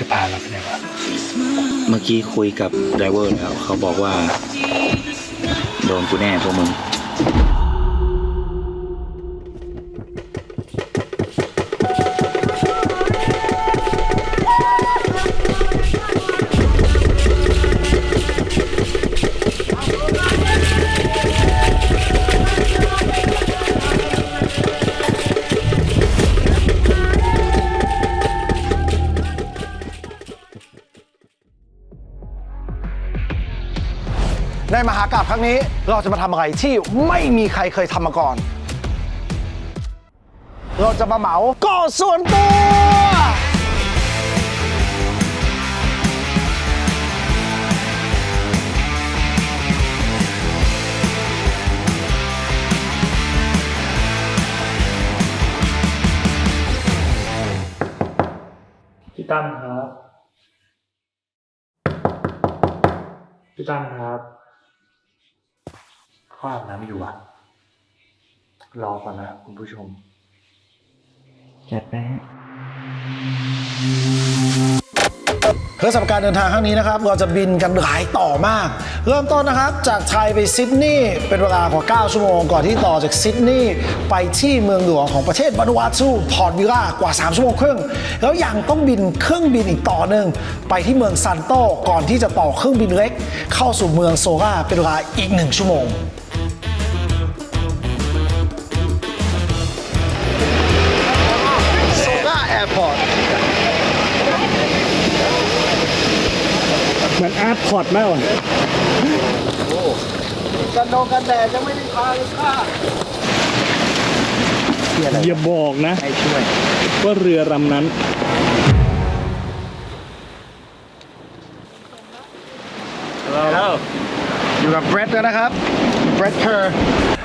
จะพาเราไปไหนวะเมื่อกี้คุยกับไดรเวอร์แล้ว เขาบอกว่า โดนกูแน่พวกมึง มหากราบครั้งนี้เราจะมาทำอะไรที่ไม่มีใครเคยทำมาก่อน เราจะมาเหมาก่อส่วนตัวพี่ตั้มครับ พี่ตั้มครับ ข้าอาบน้ำอยู่อะรอก่อนนะคุณผู้ชม จัดไปฮะเพื่อสำหรับการเดินทางครั้งนี้นะครับ เราจะบินกันหลายต่อมาก เริ่มต้นนะครับ จากไทยไปซิดนีย์เป็นเวลากว่า 9 ชั่วโมง ก่อนที่ต่อจากซิดนีย์ไปที่เมืองหลวงของประเทศบานูอาตูพอร์ตวิลล่ากว่า 3 ชั่วโมงครึ่ง แล้วยังต้องบินเครื่องบินอีกต่อหนึ่งไปที่เมืองซันโตก่อนที่จะต่อเครื่องบินเล็ก เข้าสู่เมืองโซราเป็นเวลาอีก 1 ชั่วโมง อนอาร์ตพอร์ตมากว่ะกันโดนกันแดดยังไม่ได้พาเลยค่ะอย่าบอกนะ ให้ช่วย ว่าเรือลำนั้นอยู่กับเบรดแล้วนะครับเบรดเพอร์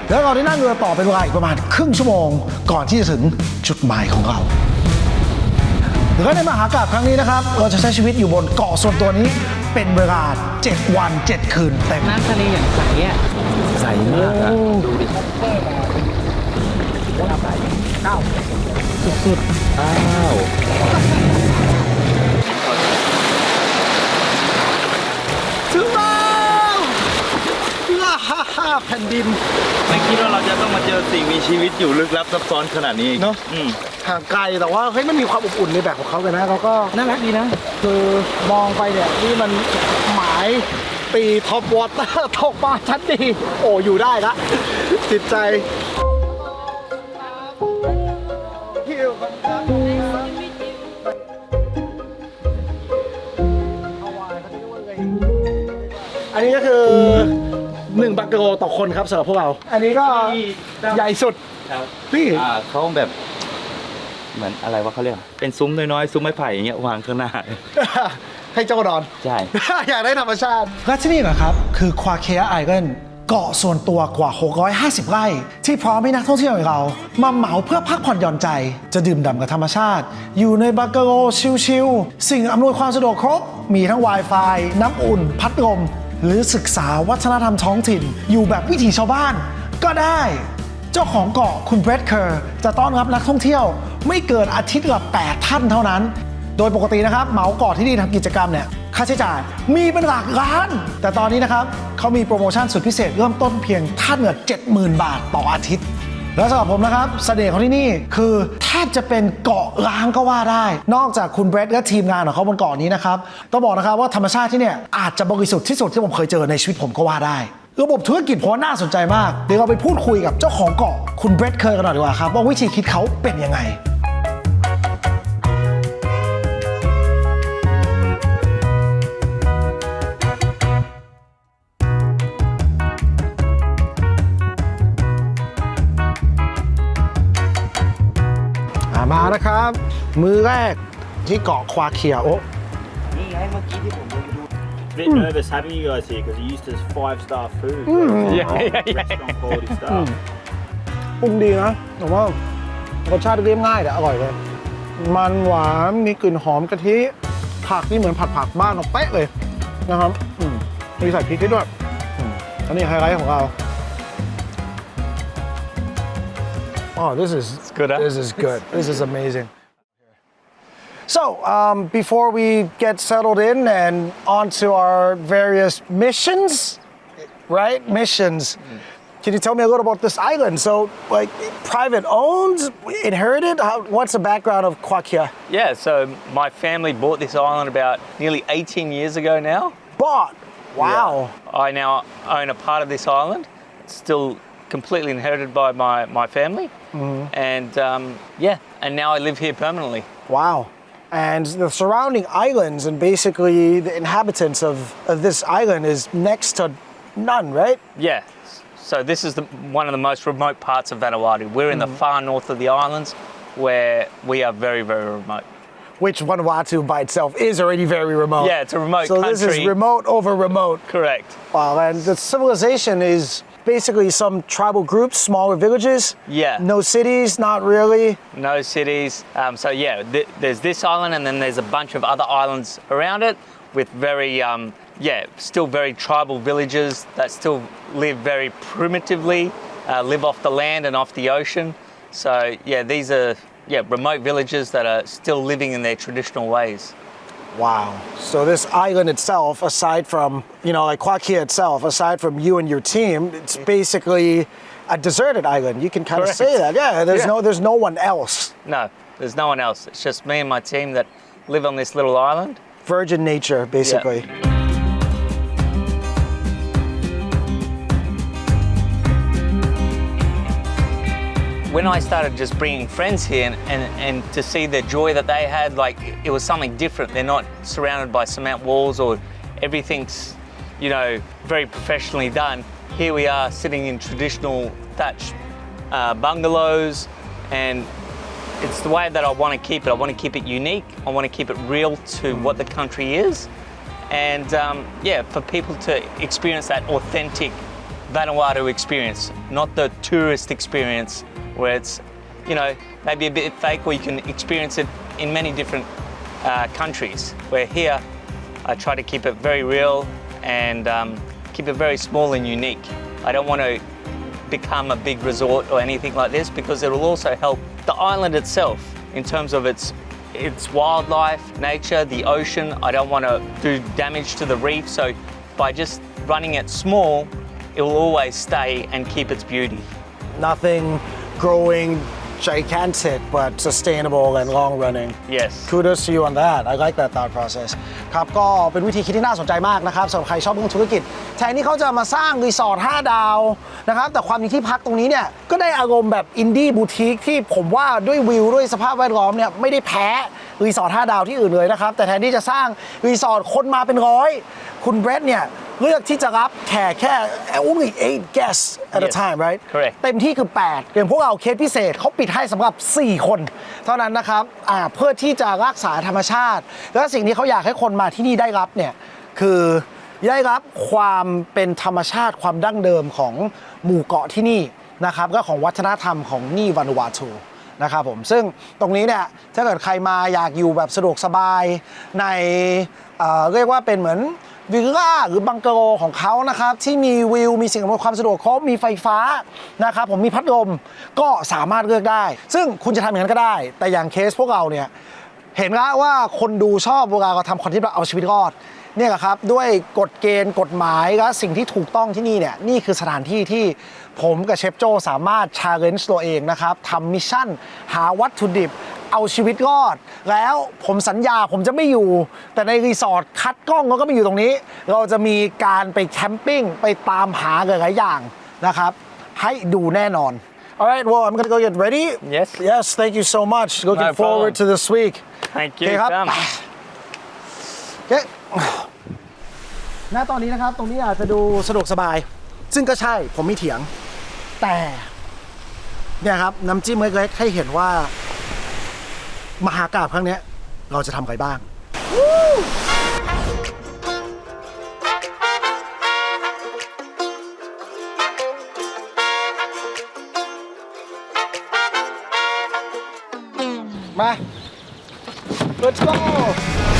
แล้วเราได้นั่งเรือต่อเป็นเวลาอีกประมาณครึ่งชั่วโมง ก่อนที่จะถึงจุดหมายของเราแล้วในมหากราบครั้งนี้นะครับ เราจะใช้ชีวิตอยู่บนเกาะส่วนตัวนี้ เป็นเวลา 7 วัน 7 คืนเต็มน้ำทะเลอย่างใสอะใส่มากอะอ้าวถึงแล้วฮ่าฮ่าฮ่าแผ่นดิน ไม่คิดว่าเราจะต้องมาเจอสิ่งมีชีวิตอยู่ลึกลับซับซ้อนขนาดนี้อีกเนอะอืมห่างไกลแต่ว่าเฮ้ยมันมีความอบอุ่นในแบบของเขาเลยนะเขาก็น่ารักดีนะ คือมองไปเนี่ยนี่มันหมายปีท็อปวอเตอร์ตกปลาชั้นดี โอ้อยู่ได้ละจิตใจอันนี้ก็คือหนึ่งบักเกโรต่อคนครับสำหรับพวกเรา อันนี้ก็ใหญ่สุดนี่อ่าเขาแบบ เหมือนอะไรวะเขาเรียกเป็นซุ้มน้อยๆซุ้มไม้ไผ่อย่างเงี้ยวางข้างหน้า ให้เจ้านอน ใช่ อยากได้ธรรมชาติ และที่นี่นะครับ คือควาเคียไอเกนเกาะส่วนตัวกว่า 650 ไร่ ที่พร้อมให้นักท่องเที่ยวอย่างเรา มาเหมาเพื่อพักผ่อนหย่อนใจ จะดื่มด่ำกับธรรมชาติ อยู่ในบังกะโลชิลๆ สิ่งอำนวยความสะดวกครบ มีทั้ง Wi-Fi น้ำอุ่น พัดลม หรือศึกษาวัฒนธรรมท้องถิ่น อยู่แบบวิถีชาวบ้าน ก็ได้ เจ้าของเกาะคุณเบรดเคอร์ จะต้อนรับนักท่องเที่ยว ไม่เกินอาทิตย์ละ 8 ท่านเท่านั้น โดยปกตินะครับเหมาเกาะที่นี่ทำกิจกรรมเนี่ยค่าใช้จ่ายมีเป็นหลักล้าน แต่ตอนนี้นะครับเขามีโปรโมชั่นสุดพิเศษเริ่มต้นเพียงท่านเงิน70,000 บาทต่ออาทิตย์แล้วสำหรับผมนะครับเสน่ห์ของที่นี่คือแทบจะเป็นเกาะล้างก็ว่าได้ นอกจากคุณเบรดและทีมงานของเขาบนเกาะนี้นะครับต้องบอกนะครับว่าธรรมชาติที่เนี่ยอาจจะบริสุทธิ์ที่สุดที่ผมเคยเจอในชีวิตผมก็ว่าได้ ระบบธุรกิจผมว่าน่าสนใจมาก เดี๋ยวเราไปพูดคุยกับเจ้าของเกาะคุณเบรดเคอร์กันหน่อยดีกว่าครับว่าวิธีคิดเขาเป็นยังไง นะครับ มือแรกที่เกาะควาเคียโอะ นี่ไงเมื่อกี้ที่ผมไปดู bit nervous having you guys here because you're used to five star food. Yeah, Restaurant quality stuff. ปรุงดีนะแต่ว่ารสชาติเรียบง่ายแต่อร่อยเลย มันหวานมีกลิ่นหอมกะทิผักนี่เหมือนผัดผักบ้านเราเป๊ะเลยนะครับ อืมมีใส่พริกให้ด้วยอืมอันนี้ไฮไลท์ของเรา อ๋อ this is good, huh? this is good this is amazing So, um, before we get settled in and onto our various missions, right? Missions. Can you tell me a little about this island? So, like, private owned, inherited? How, what's the background of Kwakia? Yeah, so my family bought this island about nearly 18 years ago now. Bought. Wow. I now own a part of this island. It's still completely inherited by my, my family. And um, yeah, and now I live here permanently. Wow. And the surrounding islands and basically the inhabitants of, of this island is next to none, right? Yeah, so this is the, one of the most remote parts of Vanuatu. We're in the far north of the islands where we are very, very remote. Which Vanuatu by itself is already very remote. Yeah, it's a remote So this is remote over remote. Correct. Wow, and the civilization is basically some tribal groups, smaller villages. Yeah. No cities, not really. no cities. Um, so yeah, th- there's this island, and then there's a bunch of other islands around it with very, um, yeah, still very tribal villages that still live very primitively, uh, live off the land and off the ocean. So yeah, these are yeah remote villages that are still living in their traditional ways. Wow. So this island itself, aside from, you know, like Kwakia itself, aside from you and your team, it's mm-hmm. basically a deserted island. You can kind of Correct. say that. Yeah, there's Yeah. no there's no one else. No, there's no one else. It's just me and my team that live on this little island. Virgin nature, basically. When I started just bringing friends here and, and, and to see the joy that they had, like it was something different. They're not surrounded by cement walls or everything's, you know, very professionally done. Here we are sitting in traditional thatch uh, bungalows, and it's the way that I want to keep it. I want to keep it unique. I want to keep it real to what the country is, and um, yeah, for people to experience that authentic Vanuatu experience, not the tourist experience where it's, you know, maybe a bit fake, where you can experience it in many different uh, countries. Where here, I try to keep it very real and um, keep it very small and unique. I don't want to become a big resort or anything like this because it will also help the island itself in terms of its its wildlife, nature, the ocean. I don't want to do damage to the reef, so by just running it small, it will always stay and keep its beauty. Nothing growing gigantic, but sustainable and long running. Yes. Kudos to you on that. I like that thought process ครับก็เป็นวิธีคิดที่น่าสนใจมากนะครับสำหรับใครชอบเรื่องธุรกิจ แทนที่เขาจะมาสร้างรีสอร์ท5ดาวนะครับ แต่ความจริงที่พักตรงนี้เนี่ย ก็ได้อารมณ์แบบอินดี้บูติกที่ผมว่าด้วยวิวด้วยสภาพแวดล้อมเนี่ย ไม่ได้แพ้รีสอร์ท5ดาวที่อื่นเลยนะครับ แต่แทนที่จะสร้างรีสอร์ทคนมาเป็นร้อย คุณเบรดเนี่ย เลือกที่จะรับแขกแค่ only eight guests at a Yes. time right Correct. เต็มที่คือ8อย่างพวกเราเคสพิเศษเขาปิดให้สำหรับ 4 คน เท่านั้นนะครับอ่าเพื่อที่จะรักษาธรรมชาติ และสิ่งที่เขาอยากให้คนมาที่นี่ได้รับเนี่ยคือได้รับความเป็นธรรมชาติความดั้งเดิมของหมู่เกาะที่นี่นะครับก็ของวัฒนธรรมของนี่วานูวาทูนะครับผมซึ่งตรงนี้เนี่ยถ้าเกิดใครมาอยากอยู่แบบสะดวกสบายในเอ่อเรียกว่าเป็นเหมือน วิลล่าหรือบังกะโลของเขานะครับที่มีวิวมีสิ่งอำนวยความสะดวกครบมีไฟฟ้านะครับผมมีพัดลมก็สามารถเลือกได้ ซึ่งคุณจะทำอย่างนั้นก็ได้ แต่อย่างเคสพวกเราเนี่ยเห็นแล้วว่าคนดูชอบเวลาเราทำคอนเทนต์แบบเอาชีวิตรอดเนี่ยแหละครับด้วยกฎเกณฑ์กฎหมายและสิ่งที่ถูกต้องที่นี่เนี่ยนี่คือสถานที่ที่ผมกับเชฟโจสามารถชาเลนจ์ตัวเองนะครับทำมิชชั่น หาวัตถุดิบ เอาชีวิตรอด แล้วผมสัญญาผมจะไม่อยู่ แต่ในรีสอร์ทคัดกล้องเราก็ไม่อยู่ตรงนี้ เราจะมีการไปแคมปิ้งไปตามหาหลายๆอย่างนะครับ ให้ดูแน่นอน Alright well I'm gonna go get ready Yes. Yes thank you so much looking No forward problem. to this week Thank โอเค you. ครับ Come. โอเคณตอนนี้นะครับ ตรงนี้อาจจะดูสะดวกสบาย ซึ่งก็ใช่ ผมไม่เถียง แต่ เนี่ยครับ น้ำจิ้มเล็กๆให้เห็นว่า มหากราบครั้งเนี้ยเราจะทำอะไรบ้าง มา Let's go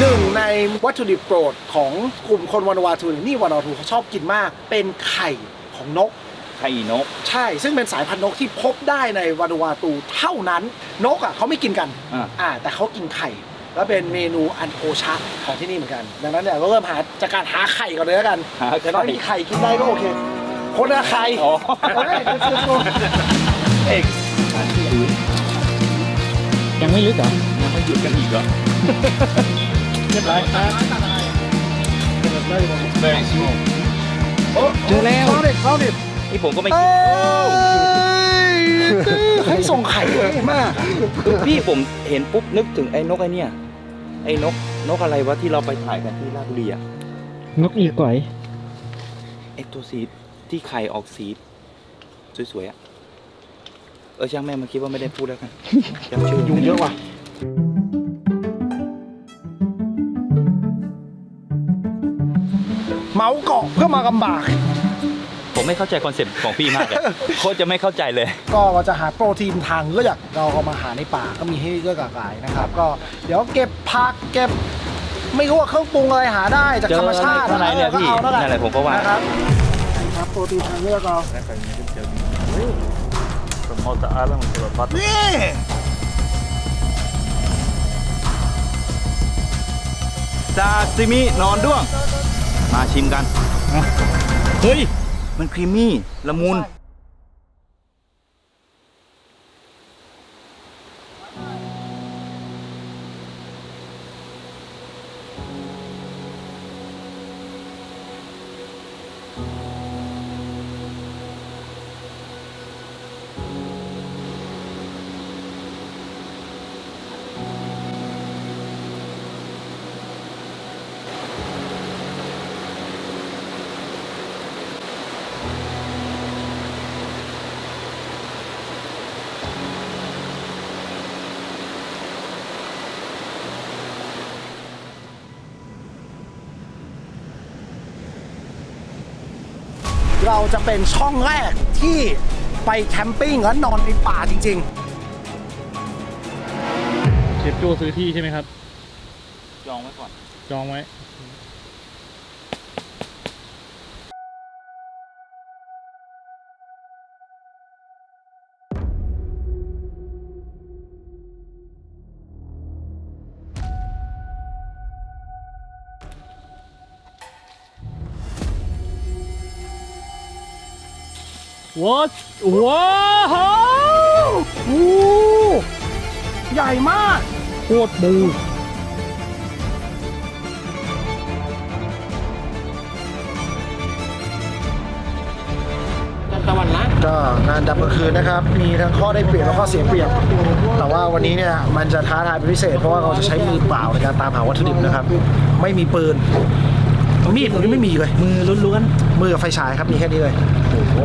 หนึ่งในวัตถุดิบโปรดของกลุ่มคนวานวาทูนี่วานวาทูเขาชอบกินมาก เป็นไข่ของนก ไข่นก ใช่ ซึ่งเป็นสายพันธุ์นกที่พบได้ในวานูวาตูเท่านั้น นกอะเขาไม่กินกัน อ่าอ่า แต่เขากินไข่ แล้วเป็นเมนูอันโอชะของที่นี่เหมือนกัน ดังนั้นเนี่ยเราเริ่มหาจากการหาไข่ก่อนเลยแล้วกันหาแต่น้อยมีไข่กินได้ก็โอเค คนละไข่อ๋อเฮ้ย let's go เอกยังไม่ลึกเหรอ ยังไม่หยุดกันอีกเหรอเรียบร้อยครับ Very small. เจอแล้วเขาเด็ดเขาเด็ดนี่ผมก็ไม่เอ้คิดยให้ส่งไข่ได้มากพี่ผมเห็นปุ๊บนึกถึงไอ้นกไอ้เนี่ย ไอ้นกนกอะไรวะที่เราไปถ่ายกันที่ราชบุรีอะนกอีก่อยไอ้ตัวสีที่ไข่ออกสีสวยๆอะเออช่างแม่งมาคิดว่าไม่ได้พูดแล้วกันจำชื่อยุงเยอะว่ะ เมาส์เกาะเพื่อมากำบาก ผมไม่เข้าใจคอนเซ็ปต์ของพี่มากเลย โคตรจะไม่เข้าใจเลย ก็เราจะหาโปรตีนทางเลือกเราเอามาหาในป่าก็มีให้เลือกหลากหลายนะครับ ก็เดี๋ยวเก็บผักเก็บ ไม่รู้ว่าเครื่องปรุงอะไรหาได้จากเจอธรรมชาติข้างในเนี่ยออก็พี่อาแล้วกันั่นแหละผมก็ว่า นะครับครับโปรตีนทางเลือกเรา From Malta Island to the bottom นี่ซาซิมินอนด้วง มาชิมกัน เฮ้ย มันครีมมี่ ละมุน เราจะเป็นช่องแรกที่ไปแคมปิ้งแล้วนอนในป่าจริง เชฟโจซื้อที่ใช่ไหมครับ จองไว้ก่อน จองไว้ What ว้าวๆอู้ใหญ่มาก โคตรบูก็งานดับกลางคืนนะครับ มีทั้งข้อได้เปรียบและข้อเสียเปรียบ แต่ว่าวันนี้เนี่ยมันจะท้าทายเป็นพิเศษ เพราะว่าเราจะใช้มือเปล่าในการตามหาวัตถุดิบนะครับ ไม่มีปืน มีดผมนี่ไม่มีเลย มือล้วนๆมือกับไฟฉายครับมีแค่นี้เลยโอ้โห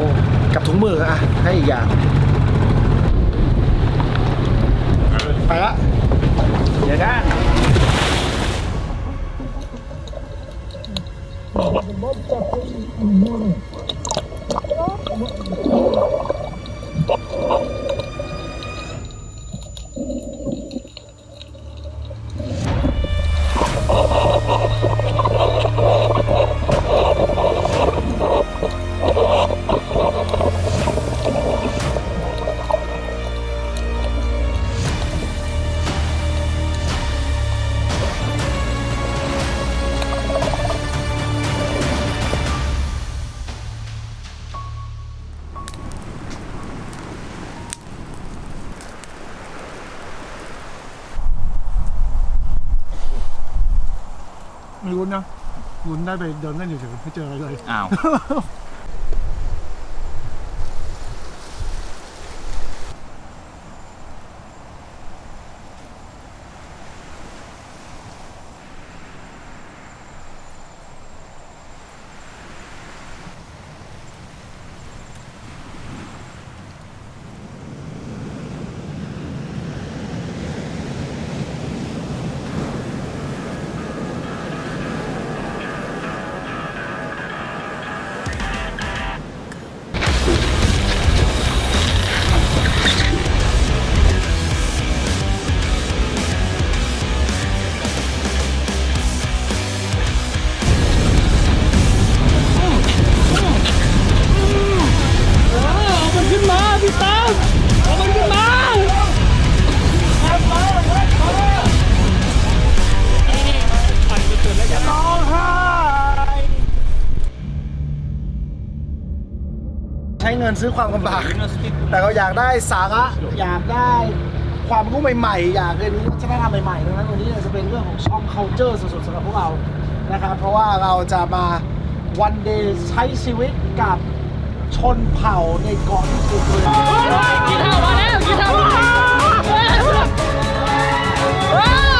กับถุงมืออะให้อีกอย่างไปละเดี๋ยวกัน ไม่รู้นะลุ้นได้ไปเดินเล่นเฉยๆไม่เจออะไรเลย อ้าว งินซื้อความลำบาก แต่ก็อยากได้สาระอยากได้ความรู้ใหม่ๆ อยากเรียนรู้วัฒนธรรมใหม่ๆดังนั้นวันนี้เนี่ยจะเป็นเรื่องของช่อง culture สุดๆสำหรับพวกเรานะครับเพราะว่าเราจะมาวันเดย์ใช้ชีวิตกับชนเผ่าในเกาะที่ถูกเลยกินข้าวมาแล้วกินข้าวมาแล้ว